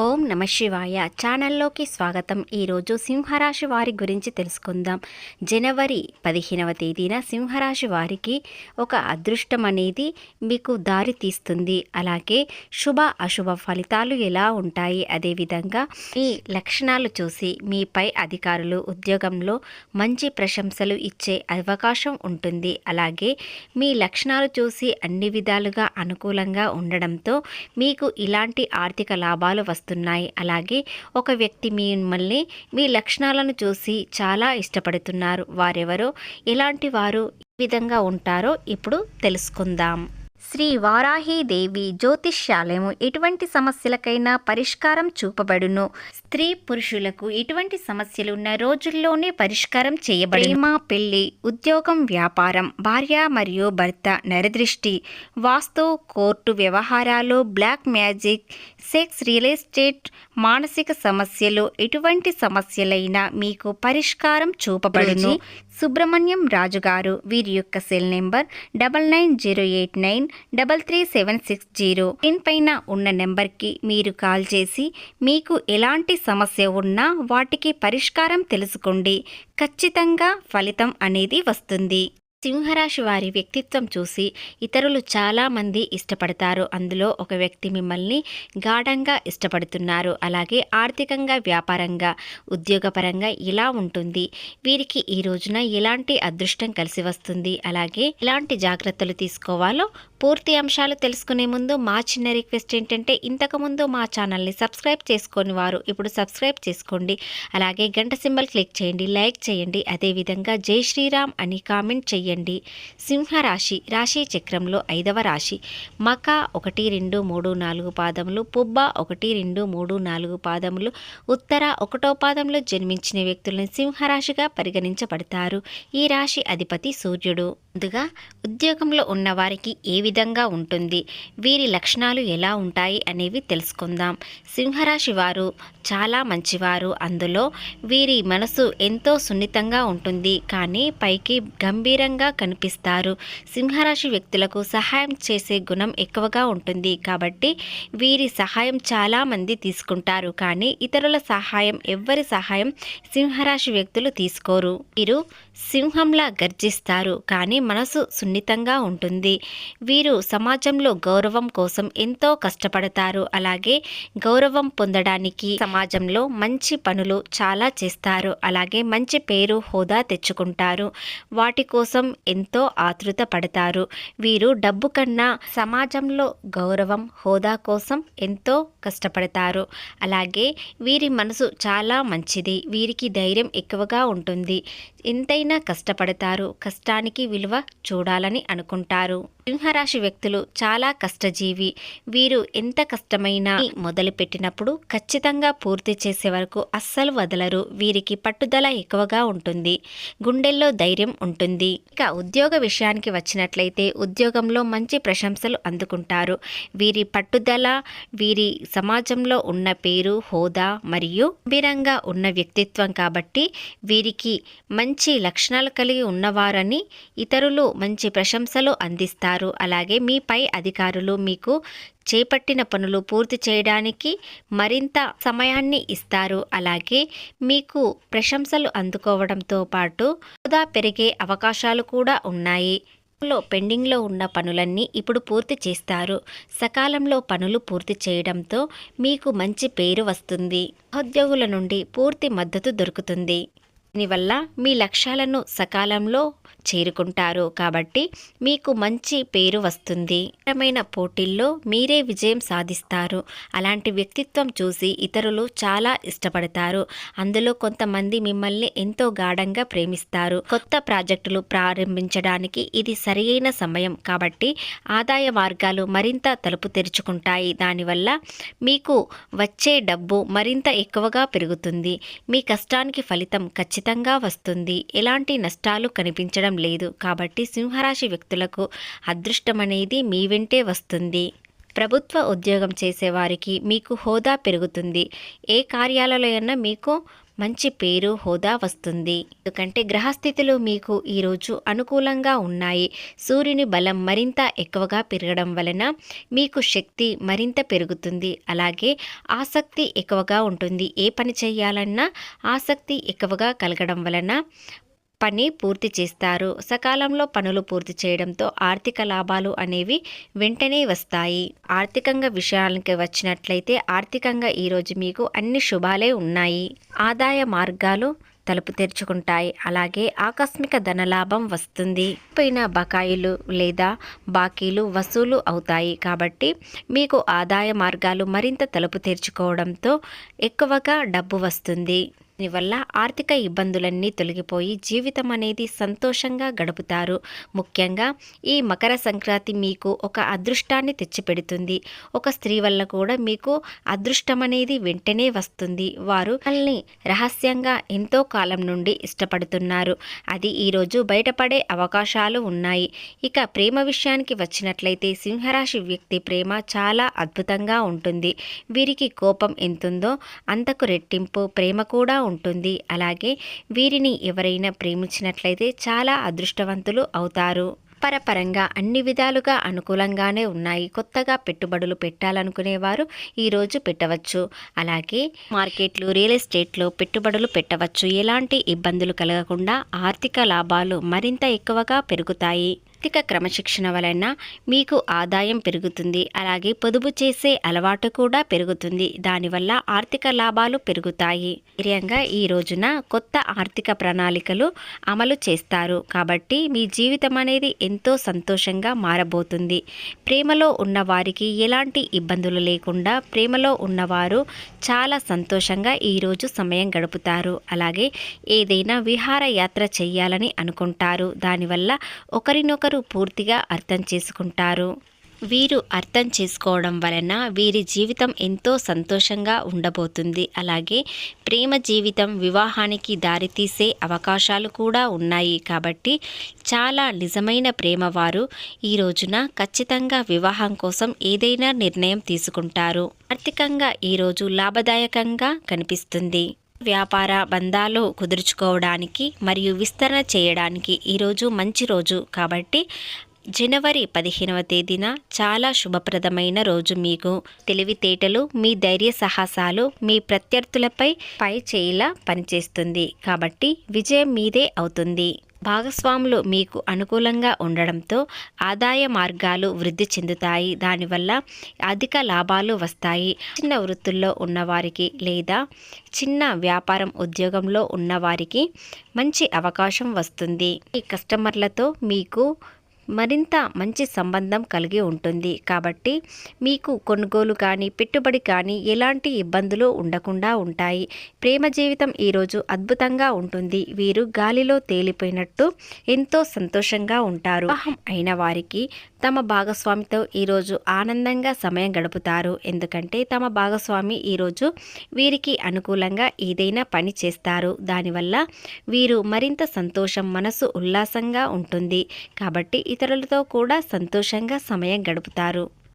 ఓం నమ శివాయ. ఛానల్లోకి స్వాగతం. ఈరోజు సింహరాశి వారి గురించి తెలుసుకుందాం. జనవరి పదిహేనవ తేదీన సింహరాశి వారికి ఒక అదృష్టం అనేది మీకు దారి తీస్తుంది. అలాగే శుభ అశుభ ఫలితాలు ఎలా ఉంటాయి? అదేవిధంగా ఈ లక్షణాలు చూసి మీపై అధికారులు ఉద్యోగంలో మంచి ప్రశంసలు ఇచ్చే అవకాశం ఉంటుంది. అలాగే మీ లక్షణాలు చూసి అన్ని విధాలుగా అనుకూలంగా ఉండడంతో మీకు ఇలాంటి ఆర్థిక లాభాలు వస్తాయి. వస్తున్నాయి అలాగే ఒక వ్యక్తి మిమ్మల్ని మీ లక్షణాలను చూసి చాలా ఇష్టపడుతున్నారు. వారెవరో ఎలాంటి వారు ఏ విధంగా ఉంటారో ఇప్పుడు తెలుసుకుందాం. శ్రీ వారాహీదేవి జ్యోతిష్యాలయము ఎటువంటి సమస్యలకైనా పరిష్కారం చూపబడును. స్త్రీ పురుషులకు ఎటువంటి సమస్యలు ఉన్న రోజుల్లోనే పరిష్కారం చేయబడి ప్రేమ పెళ్ళి ఉద్యోగం వ్యాపారం భార్య మరియు భర్త నరదృష్టి. వాస్తు కోర్టు వ్యవహారాలు black magic sex real estate మానసిక సమస్యలు ఎటువంటి సమస్యలైనా మీకు పరిష్కారం చూపబడును. సుబ్రహ్మణ్యం రాజు గారు వీరి యొక్క cell number double nine zero eight nine double three seven six zero. Pin పైన ఉన్న నెంబర్కి మీరు కాల్ చేసి మీకు ఎలాంటి సమస్య ఉన్నా వాటికి పరిష్కారం తెలుసుకోండి. ఖచ్చితంగా ఫలితం అనేది వస్తుంది. సింహరాశి వారి వ్యక్తిత్వం చూసి ఇతరులు చాలామంది ఇష్టపడతారు. అందులో ఒక వ్యక్తి మిమ్మల్ని గాఢంగా ఇష్టపడుతున్నారు. అలాగే ఆర్థికంగా వ్యాపారంగా ఉద్యోగపరంగా ఇలా ఉంటుంది. వీరికి ఈ రోజున ఎలాంటి అదృష్టం కలిసి వస్తుంది? అలాగే ఎలాంటి జాగ్రత్తలు తీసుకోవాలో పూర్తి అంశాలు తెలుసుకునే ముందు మా చిన్న రిక్వెస్ట్ ఏంటంటే ఇంతకుముందు మా ఛానల్ని సబ్స్క్రైబ్ చేసుకొని వారు ఇప్పుడు సబ్స్క్రైబ్ చేసుకోండి. అలాగే గంట సింబల్ క్లిక్ చేయండి లైక్ చేయండి. అదేవిధంగా జై శ్రీరామ్ అని కామెంట్ చేయండి. సింహరాశి రాశి చక్రంలో ఐదవ రాశి. మక ఒకటి రెండు మూడు నాలుగు పాదములు పుబ్బ ఒకటి రెండు మూడు నాలుగు పాదములు ఉత్తర ఒకటో పాదంలో జన్మించిన వ్యక్తులను సింహరాశిగా పరిగణించబడతారు. ఈ రాశి అధిపతి సూర్యుడు. ముందుగా ఉద్యోగంలో ఉన్నవారికి ఏ విధంగా ఉంటుంది వీరి లక్షణాలు ఎలా ఉంటాయి అనేవి తెలుసుకుందాం. సింహరాశి వారు చాలా మంచివారు. అందులో వీరి మనసు ఎంతో సున్నితంగా ఉంటుంది. కానీ పైకి గంభీరంగా కనిపిస్తారు. సింహరాశి వ్యక్తులకు సహాయం చేసే గుణం ఎక్కువగా ఉంటుంది. కాబట్టి వీరి సహాయం చాలా మంది తీసుకుంటారు. కానీ ఇతరుల సహాయం ఎవ్వరి సహాయం సింహరాశి వ్యక్తులు తీసుకోరు. వీరు సింహంలా గర్జిస్తారు కానీ మనసు సున్నితంగా ఉంటుంది. వీరు సమాజంలో గౌరవం కోసం ఎంతో కష్టపడతారు. అలాగే గౌరవం పొందడానికి సమాజంలో మంచి పనులు చాలా చేస్తారు. అలాగే మంచి పేరు హోదా తెచ్చుకుంటారు. వాటి కోసం ఎంతో ఆతృత పడతారు. వీరు డబ్బు కన్నా సమాజంలో గౌరవం హోదా కోసం ఎంతో కష్టపడతారు. అలాగే వీరి మనసు చాలా మంచిది. వీరికి ధైర్యం ఎక్కువగా ఉంటుంది. ఎంతైనా కష్టపడతారు. కష్టానికి విలువ చూడాలని అనుకుంటారు. సింహరాశి వ్యక్తులు చాలా కష్టజీవి. వీరు ఎంత కష్టమైనా మొదలుపెట్టినప్పుడు ఖచ్చితంగా పూర్తి చేసే వరకు అస్సలు వదలరు. వీరికి పట్టుదల ఎక్కువగా ఉంటుంది. గుండెల్లో ధైర్యం ఉంటుంది. ఇక ఉద్యోగ విషయానికి వచ్చినట్లయితే ఉద్యోగంలో మంచి ప్రశంసలు అందుకుంటారు. వీరి పట్టుదల వీరి సమాజంలో ఉన్న పేరు హోదా మరియు గంభీరంగా ఉన్న వ్యక్తిత్వం కాబట్టి వీరికి మంచి లక్షణాలు కలిగి ఉన్నవారని ఇతరులు మంచి ప్రశంసలు అందిస్తారు. అలాగే మీ పై అధికారులు మీకు చేపట్టిన పనులు పూర్తి చేయడానికి మరింత సమయాన్ని ఇస్తారు. అలాగే మీకు ప్రశంసలు అందుకోవడంతో పాటు హోదా పెరిగే అవకాశాలు కూడా ఉన్నాయి. లో పెండింగ్లో ఉన్న పనులన్నీ ఇప్పుడు పూర్తి చేస్తారు. సకాలంలో పనులు పూర్తి చేయడంతో మీకు మంచి పేరు వస్తుంది. ఉద్యోగుల నుండి పూర్తి మద్దతు దొరుకుతుంది. దీనివల్ల మీ లక్ష్యాలను సకాలంలో చేరుకుంటారు. కాబట్టి మీకు మంచి పేరు వస్తుంది. ఇతరమైన పోటీల్లో మీరే విజయం సాధిస్తారు. అలాంటి వ్యక్తిత్వం చూసి ఇతరులు చాలా ఇష్టపడతారు. అందులో కొంతమంది మిమ్మల్ని ఎంతో గాఢంగా ప్రేమిస్తారు. కొత్త ప్రాజెక్టులు ప్రారంభించడానికి ఇది సరియైన సమయం. కాబట్టి ఆదాయ మార్గాలు మరింత తలుపు తెరుచుకుంటాయి. దానివల్ల మీకు వచ్చే డబ్బు మరింత ఎక్కువగా పెరుగుతుంది. మీ కష్టానికి ఫలితం ఖచ్చితంగా వస్తుంది. ఎలాంటి నష్టాలు కనిపించ లభించడం లేదు. కాబట్టి సింహరాశి వ్యక్తులకు అదృష్టం అనేది మీ వెంటే వస్తుంది. ప్రభుత్వ ఉద్యోగం చేసేవారికి మీకు హోదా పెరుగుతుంది. ఏ కార్యాలయంలో అయినా మీకు మంచి పేరు హోదా వస్తుంది. ఎందుకంటే గ్రహస్థితులు మీకు ఈరోజు అనుకూలంగా ఉన్నాయి. సూర్యుని బలం మరింత ఎక్కువగా పెరగడం వలన మీకు శక్తి మరింత పెరుగుతుంది. అలాగే ఆసక్తి ఎక్కువగా ఉంటుంది. ఏ పని చేయాలన్నా ఆసక్తి ఎక్కువగా కలగడం వలన పని పూర్తి చేస్తారు. సకాలంలో పనులు పూర్తి చేయడంతో ఆర్థిక లాభాలు అనేవి వెంటనే వస్తాయి. ఆర్థికంగా విషయానికి వచ్చినట్లయితే ఆర్థికంగా ఈరోజు మీకు అన్ని శుభాలే ఉన్నాయి. ఆదాయ మార్గాలు తలుపు తెరుచుకుంటాయి. అలాగే ఆకస్మిక ధనలాభం వస్తుంది. పోయిన బకాయిలు లేదా బాకీలు వసూలు అవుతాయి. కాబట్టి మీకు ఆదాయ మార్గాలు మరింత తలుపు తెరుచుకోవడంతో ఎక్కువగా డబ్బు వస్తుంది. దీనివల్ల ఆర్థిక ఇబ్బందులన్నీ తొలగిపోయి జీవితం అనేది సంతోషంగా గడుపుతారు. ముఖ్యంగా ఈ మకర సంక్రాంతి మీకు ఒక అదృష్టాన్ని తెచ్చిపెడుతుంది. ఒక స్త్రీ వల్ల కూడా మీకు అదృష్టం అనేది వెంటనే వస్తుంది. వారు వాళ్ళని రహస్యంగా ఎంతో కాలం నుండి ఇష్టపడుతున్నారు. అది ఈరోజు బయటపడే అవకాశాలు ఉన్నాయి. ఇక ప్రేమ విషయానికి వచ్చినట్లయితే సింహరాశి వ్యక్తి ప్రేమ చాలా అద్భుతంగా ఉంటుంది. వీరికి కోపం ఎంతుందో అంతకు రెట్టింపు ప్రేమ కూడా ఉంటుంది. అలాగే వీరిని ఎవరైనా ప్రేమించినట్లయితే చాలా అదృష్టవంతులు అవుతారు. పరపరంగా అన్ని విధాలుగా అనుకూలంగానే ఉన్నాయి. కొత్తగా పెట్టుబడులు పెట్టాలనుకునేవారు ఈరోజు పెట్టవచ్చు. అలాగే మార్కెట్లు రియల్ ఎస్టేట్లో పెట్టుబడులు పెట్టవచ్చు. ఎలాంటి ఇబ్బందులు కలగకుండా ఆర్థిక లాభాలు మరింత ఎక్కువగా పెరుగుతాయి. ఆర్థిక క్రమశిక్షణ వలన మీకు ఆదాయం పెరుగుతుంది. అలాగే పొదుపు చేసే అలవాటు కూడా పెరుగుతుంది. దానివల్ల ఆర్థిక లాభాలు పెరుగుతాయి. ధైర్యంగా ఈ రోజున కొత్త ఆర్థిక ప్రణాళికలు అమలు చేస్తారు. కాబట్టి మీ జీవితం అనేది ఎంతో సంతోషంగా మారబోతుంది. ప్రేమలో ఉన్న వారికి ఎలాంటి ఇబ్బందులు లేకుండా ప్రేమలో ఉన్నవారు చాలా సంతోషంగా ఈరోజు సమయం గడుపుతారు. అలాగే ఏదైనా విహారయాత్ర చేయాలని అనుకుంటారు. దానివల్ల ఒకరినొకరు పూర్తిగా అర్థం చేసుకుంటారు. వీరు అర్థం చేసుకోవడం వలన వీరి జీవితం ఎంతో సంతోషంగా ఉండబోతుంది. అలాగే ప్రేమ జీవితం వివాహానికి దారితీసే అవకాశాలు కూడా ఉన్నాయి. కాబట్టి చాలా నిజమైన ప్రేమ వారు ఈ రోజున ఖచ్చితంగా వివాహం కోసం ఏదైనా నిర్ణయం తీసుకుంటారు. ఆర్థికంగా ఈరోజు లాభదాయకంగా కనిపిస్తుంది. వ్యాపార బంధాలు కుదుర్చుకోవడానికి మరియు విస్తరణ చేయడానికి ఈరోజు మంచి రోజు కాబట్టి జనవరి పదిహేనవ తేదీన చాలా శుభప్రదమైన రోజు మీకు. తెలివితేటలు మీ ధైర్య సాహసాలు మీ ప్రత్యర్థులపై పై చేయిలా పనిచేస్తుంది కాబట్టి విజయం మీదే అవుతుంది. భాగస్వాములు మీకు అనుకూలంగా ఉండడంతో ఆదాయ మార్గాలు వృద్ధి చెందుతాయి. దానివల్ల అధిక లాభాలు వస్తాయి. చిన్న వృత్తుల్లో ఉన్నవారికి లేదా చిన్న వ్యాపారం ఉద్యోగంలో ఉన్నవారికి మంచి అవకాశం వస్తుంది. ఈ కస్టమర్లతో మీకు మరింత మంచి సంబంధం కలిగి ఉంటుంది. కాబట్టి మీకు కొనుగోలు కానీ పెట్టుబడి కానీ ఎలాంటి ఇబ్బందులు ఉండకుండా ఉంటాయి. ప్రేమ జీవితం ఈరోజు అద్భుతంగా ఉంటుంది. వీరు గాలిలో తేలిపోయినట్టు ఎంతో సంతోషంగా ఉంటారు. అయిన వారికి తమ భాగస్వామితో ఈరోజు ఆనందంగా సమయం గడుపుతారు. ఎందుకంటే తమ భాగస్వామి ఈరోజు వీరికి అనుకూలంగా ఏదైనా పని చేస్తారు. దానివల్ల వీరు మరింత సంతోషం మనసు ఉల్లాసంగా ఉంటుంది. కాబట్టి ఇతరులతో కూడా సంతోషంగా సమయం గడుపుతారు.